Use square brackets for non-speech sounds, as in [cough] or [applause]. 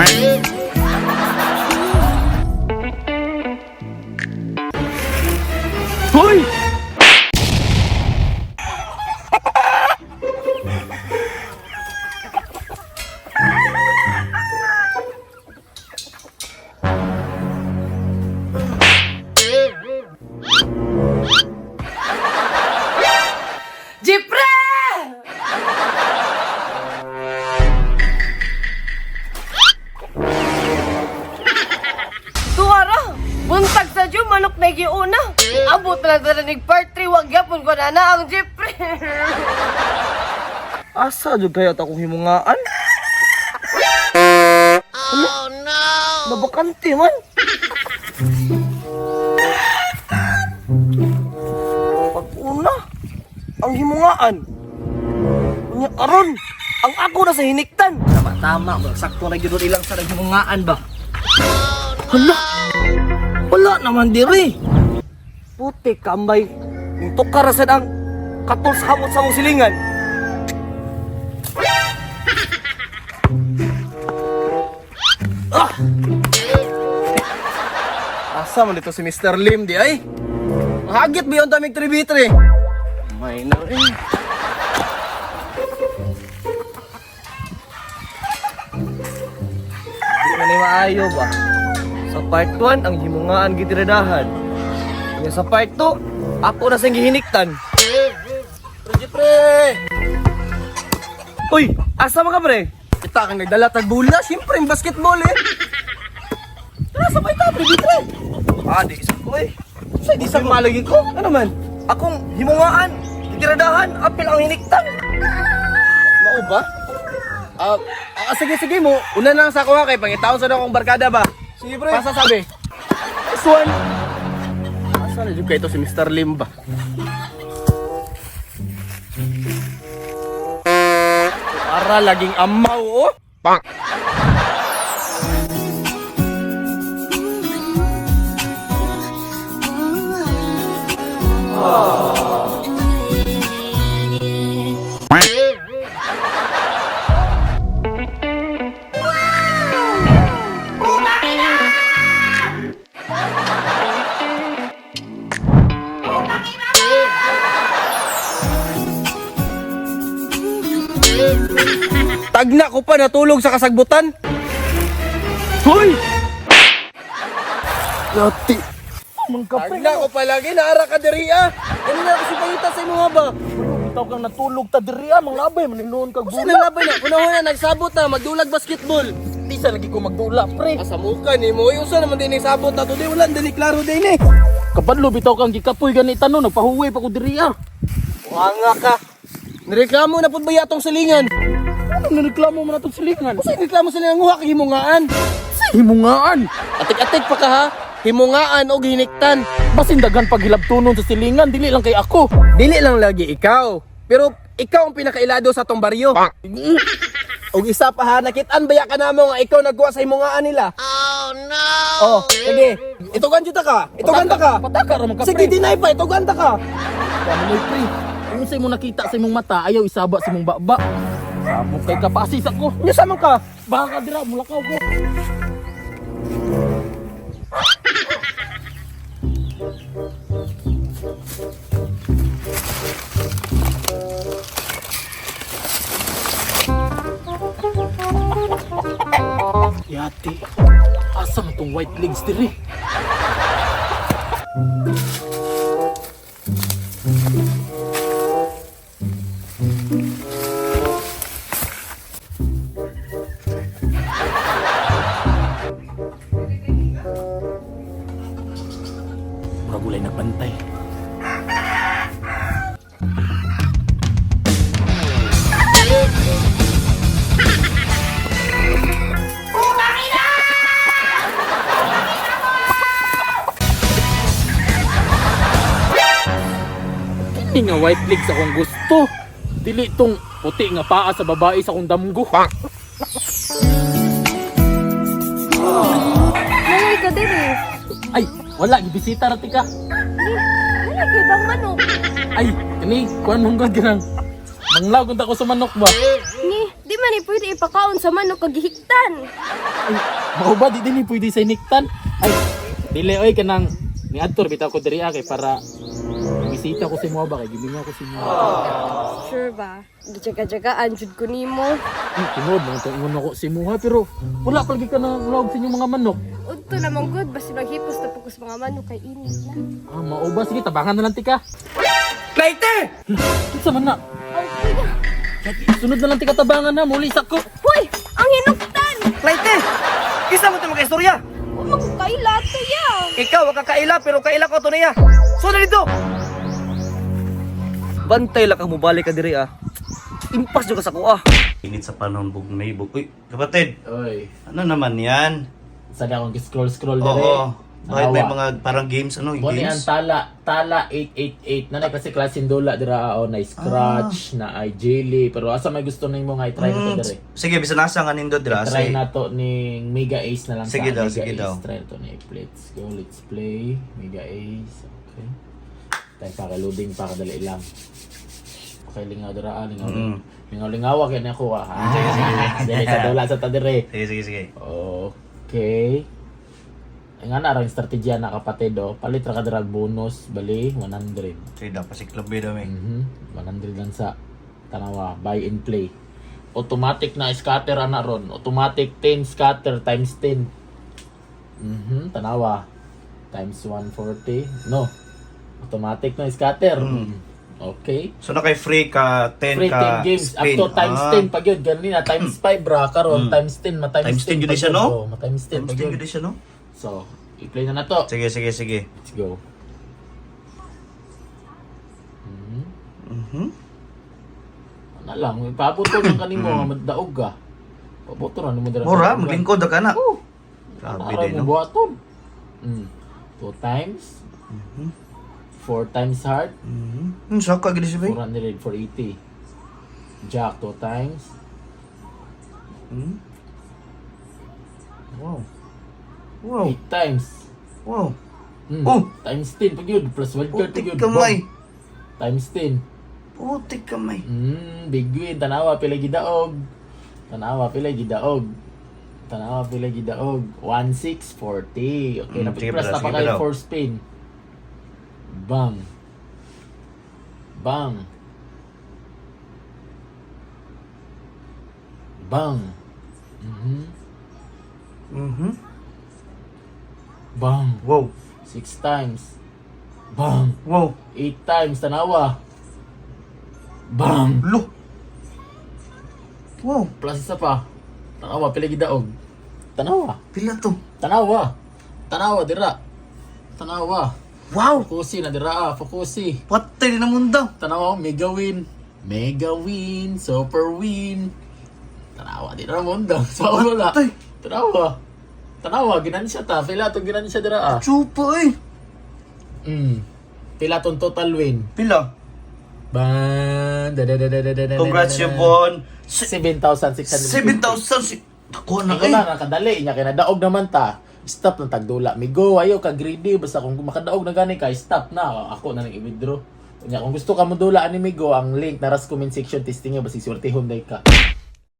Hoy! Na giuna. Abot na lang na part 3, wag yapon ko na na ang Jipre. [laughs] Asa jud kaya ta kong himungaan? Oh no! Nabakante man. Pag-una, ang himungaan. Unya karon, ang ako na sa hiniktan. Tama tama, ba sakto na gyud ilang sa himungaan ba. Hala. Wala naman diri. Puti kambay. Ito karasan ang katol sa hamot sa silingan. Ah! Asa man dito si Mr. Lim di ay? Hagit ba yung daming tribitre? May na rin. Di na ni maayo ba? Sa part 1, ang himungaan gitiradahan. Kaya sa part 2, ako na siyang gihiniktan. Pre, pre! Uy, asa mga pre? Kita kang nagdala tag bola, siyempre yung basketball eh. Tara, sabay ta, pre, pre. Ah, di isa ko eh. Sa di sa malagi ko. Ano man? Akong himungaan, itiradahan, apil ang hiniktan. Mao ba? Ah, ah, sige sige mo. Una na lang sa kuha kay pangitaon sa akong barkada ba. Sige pre. Pasa sabi. This one. Asa na jud kay ito si Mr. Lim ba? Para laging amaw oh. Pang. Tagna ko pa natulog sa kasagbutan. Hoy! Lati. Tagna ko pa lagi naara ka diri ah. Ano na kasi pangita sa imo ba? Ikaw kang natulog ta diri ah, mga labay maninuon kag bulan. Sino labay na? Unahon na nagsabot na magdulag basketball. Di sa lagi ko magdula, pre. Asa mo ka ni mo? Usa naman din sabot na to di wala dili klaro din eh. Kapadlo bitaw kang gikapoy ganita no, nagpahuwi pa ko diri ah. Wanga ka. Nireklamo na pud ba yatong silingan? Ano nireklamo mo na itong silingan? Kasi reklamo sila ng huwak himungaan. Himungaan. Atik-atik pa ka ha. Himungaan o giniktan. Basin daghan paghilabtunon sa silingan, dili lang kay ako. Dili lang lagi ikaw. Pero ikaw ang pinakailado sa tong baryo. [laughs] Og isa pa ha, nakitaan baya ka namo nga ikaw nagkuha sa himungaan nila. Oh no! Oh, sige. Itugan juta ka. Itugan ta ka. Pataka ra man ka Sige, pre. deny pa. Itugan ta ka. Ano mo'y pre? Kung sa imong nakita sa imong mata, ayaw isaba sa imong baba. Sabog kay kapasis ako. Nya sa man ka. Baka ka dira, mulakaw ko. Yati, asa mo tong white legs diri? Kini nga white legs akong gusto. Dili tong puti nga paa sa babae sa akong damgo. Nalay ka din eh. Ay, wala gibisita ra tika. Nalay ka bang manok? Ay, kani kuan mong gagirang. Manglaw kung ko sa manok ba? Ni, di man eh pwede ipakaon sa manok kag gihiktan. Ay, mao ba di din pwede sa iniktan? Ay, dili oy kanang ni Adtor bitaw ko diri ah, kay para bisita ko si mo ba kay gimingaw ko si mo. Sure ba? Gijaga-jagaan jud ko nimo. Ay, tinod mo tong ingon ako si mo ha pero wala palagi ka na log sa inyong mga manok. Udto namang good basta maghipos pagkus mga manok kay init na. Ah, mao ba sige tabangan na lang tika. Clayte! Kinsa man na? Ay, kuya. Sunod na lang tika tabangan na muli sa ko. Hoy! Ang hinuktan! Clayte! Isa mo ito mga istorya! Huwag magkailat ya. Ikaw, wag ka kaila, pero kaila ko to niya. So na dito! Bantay lang ka mo balik ka diri ah. Impas yung ka sa kuha. Init sa panahon bug may bug. Uy, kapatid, Oy, ano naman yan? sada akong scroll scroll dere. Bakit may mga parang games, ano, Mo ni ang games? tala, tala 888 na na kasi klaseng dula dira o na scratch, na ay jelly, pero asa may gusto nimo nga i-try na to Mm, dere. sige, bisa nasa nga nindo dira. Try Sige. na to ni Mega Ace na lang Sige sa daw, Mega sige Ace. daw. Try na to ni Let's go, let's play. Mega Ace. Okay. Tayo para loading para dali lang. Okay, lingaw dira ah, lingaw. Mm. Lingaw lingaw kay na ko ah. [laughs] Sige, sige. Dili sa [laughs] dula sa tadire. Sige, sige, sige. Okay. Nga na rin strategya na kapatid oh. Palit ra ka drag bonus bali 100. Sige, dapat si Club daw, may. Mhm. 100 lang sa tanawa buy and play. Automatic na scatter ana ron. Automatic 10 scatter times 10. Mhm, tanawa. Times 140. No. Automatic na scatter. Mm. Okay. So, na kay free ka 10 Free ka 10 games spin. up to times Ah, 10 pag yun ganina times 5 bra karon Mm. times 10 ma times, Times 10 yun pag siya, yun. no? Ma times 10 Times pag 10 yun. yun siya, no? So, i-play na na to. Sige, sige, sige. Let's go. Mhm. Mhm. Ano lang, ipabuto ng kanimo nga magdaog ka. Pabuto na dira. Mura, maglingkod ka na. Oh. Grabe din, mo no? buhaton. Mm. Two times. Four times hard. Mhm. Hmm, saka gini siya, bay. 400, 480. Jack, two times. Mhm. Wow. Wow. Eight times. Wow. Mm. Oh! Times 10 pag yun. Plus 1 card pag Putik yun. kamay. Times 10. Putik kamay. Mm, big win. Tanawa, pila gidaog. Tanawa, pila gidaog. Tanawa, pila gidaog. 1,640. Okay, Mm, mm, plus na pa kayo for spin. Bang. Bang. Bang. Mhm. Mhm. Bang. Wow. Six times. Bang. Wow. Eight times. Tanawa. Bang. Lo. Wow. Plus isa pa. Tanawa, pila gidaog. Tanawa. Pila to? Tanawa. Tanawa dira. Tanawa. Wow. Fokusi na dira ah, fokusi. Patay na munda. Tanawa, mega win. Mega win, super win. Tanawa di na mundo. Sa wala. Patay. Tanawa. Tanawa, ginansya ta. Pila to ginansya dira ah. Chupa eh. Mm. Pila tong total win. Pila? Ban. Da, da, da, da, da, da, Congrats you bon. 7,600. 7,000 si... Ako na Ikaw eh. na, nakadali niya, kaya nadaog naman ta. Stop ng tagdula. Migo, ayaw ka greedy. Basta kung makadaog na gani ka, stop na. Ako na nang i-withdraw. Kung gusto ka mo dula ni Migo, ang link na ras comment section testing niya, basi swertehon day ka.